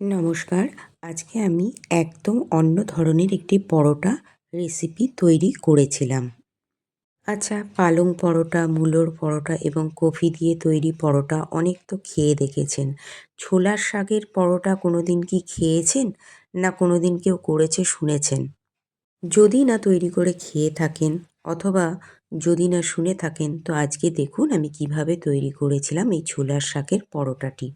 নমস্কার, আজকে আমি একদম অন্য ধরনের একটি পরোটা রেসিপি তৈরি করেছিলাম। আচ্ছা পালং পরোটা, মূলোর পরোটা এবং কফি দিয়ে তৈরি পরোটা অনেক তো খেয়ে দেখেছেন। ছোলার শাকের পরোটা কোনো দিন কি খেয়েছেন না কোনো দিন কেউ করেছে শুনেছেন? যদি না তৈরি করে খেয়ে থাকেন অথবা যদি না শুনে থাকেন, তো আজকে দেখুন আমি কীভাবে তৈরি করেছিলাম এই ছোলার শাকের পরোটাটি।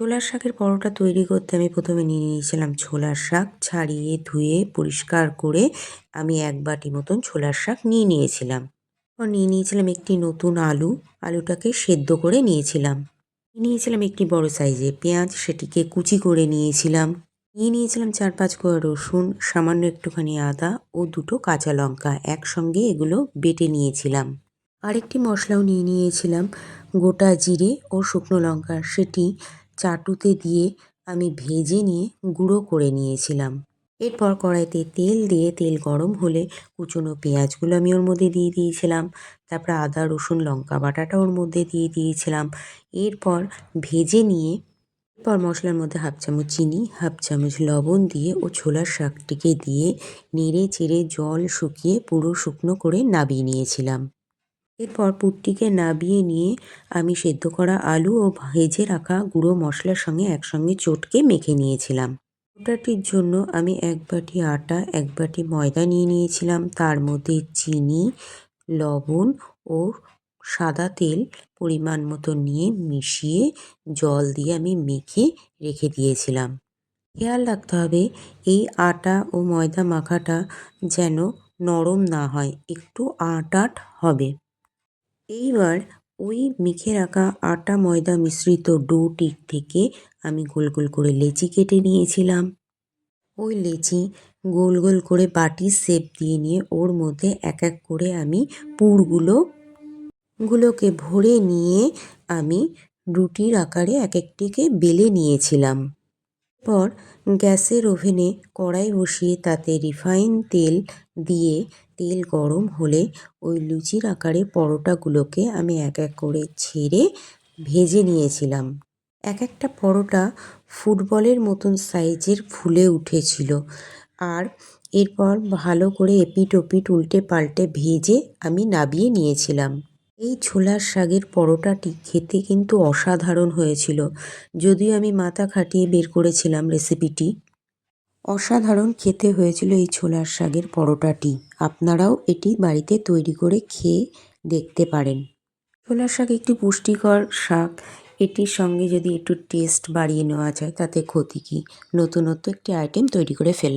ছোলার শাকের পরোটা তৈরি করতে আমি প্রথমে নিয়ে নিয়েছিলাম ছোলার শাক ছাড়িয়ে ধুয়ে পরিষ্কার করে আমি এক বাটি মতন ছোলার শাক নিয়ে নিয়েছিলাম। নিয়ে নিয়েছিলাম একটি নতুন আলু। আলুটাকে সেদ্ধ করে নিয়েছিলাম। নিয়েছিলাম একটি বড় সাইজে পেঁয়াজ, সেটিকে কুচি করে নিয়েছিলাম। নিয়ে নিয়েছিলাম চার পাঁচ কোয়া রসুন, সামান্য একটুখানি আদা ও দুটো কাঁচা লঙ্কা। একসঙ্গে এগুলো বেটে নিয়েছিলাম। আরেকটি মশলাও নিয়ে নিয়েছিলাম। গোটা জিরে ও শুকনো লঙ্কা, সেটি চাটুতে দিয়ে আমি ভেজে নিয়ে গুঁড়ো করে নিয়েছিলাম। এরপর কড়াইতে তেল দিয়ে তেল গরম হলে কুচনো পেঁয়াজগুলো আমি ওর মধ্যে দিয়ে দিয়েছিলাম, তারপর আদা, রসুন, লঙ্কা বাটাটা ওর মধ্যে দিয়ে দিয়েছিলাম। এরপর ভেজে নিয়ে, এরপর মশলার মধ্যে হাফ চামচ চিনি, হাফ চামচ লবণ দিয়ে ও ছোলার শাকটিকে দিয়ে নেড়ে চেড়ে জল শুকিয়ে পুরো শুকনো করে নাবিয়ে নিয়েছিলাম। এরপর পুরটিকে নাবিয়ে নিয়ে আমি সেদ্ধ করা আলু ও ভেজে রাখা গুঁড়ো মশলার সঙ্গে একসঙ্গে চটকে মেখে নিয়েছিলাম। ওটাটির জন্য আমি এক বাটি আটা, এক বাটি ময়দা নিয়ে নিয়েছিলাম। তার মধ্যে চিনি, লবণ ও সাদা তেল পরিমাণ মতো নিয়ে মিশিয়ে জল দিয়ে আমি মেখে রেখে দিয়েছিলাম। খেয়াল রাখতে হবে, এই আটা ও ময়দা মাখাটা যেন নরম না হয়, একটু আট আট হবে। এইবার ওই মেখে রাখা আটা ময়দা মিশ্রিত ডোটির থেকে আমি গোল গোল করে লেচি কেটে নিয়েছিলাম। ওই লেচি গোল গোল করে বাটির শেপ দিয়ে নিয়ে ওর মধ্যে এক এক করে আমি পুরগুলো গুলোকে ভরে নিয়ে আমি রুটির আকারে এক একটিকে বেলে নিয়েছিলাম। পর গ্যাসের ওভেনে কড়াই বসিয়ে তাতে রিফাইন তেল দিয়ে তেল গরম হলে ওই লুচির আকারে পরোটাগুলোকে আমি এক এক করে ছেড়ে ভেজে নিয়েছিলাম। এক একটা পরোটা ফুটবলের মতন সাইজের ফুলে উঠেছিল। আর এরপর ভালো করে এপিট ওপিট উল্টে পাল্টে ভেজে আমি নাবিয়ে নিয়েছিলাম। এই ছোলার শাকের পরোটাটি খেতে কিন্তু অসাধারণ হয়েছিল। যদিও আমি মাথা খাটিয়ে বের করেছিলাম রেসিপিটি। অসাধারণ খেতে হয়েছিল এই ছোলার শাকের পরোটাটি। আপনারাও এটি বাড়িতে তৈরি করে খেয়ে দেখতে পারেন। ছোলার শাক একটি পুষ্টিকর শাক। এটির সঙ্গে যদি একটু টেস্ট বাড়িয়ে নেওয়া যায়, তাতে ক্ষতি কী? নতুনত্ব একটি আইটেম তৈরি করে ফেললাম।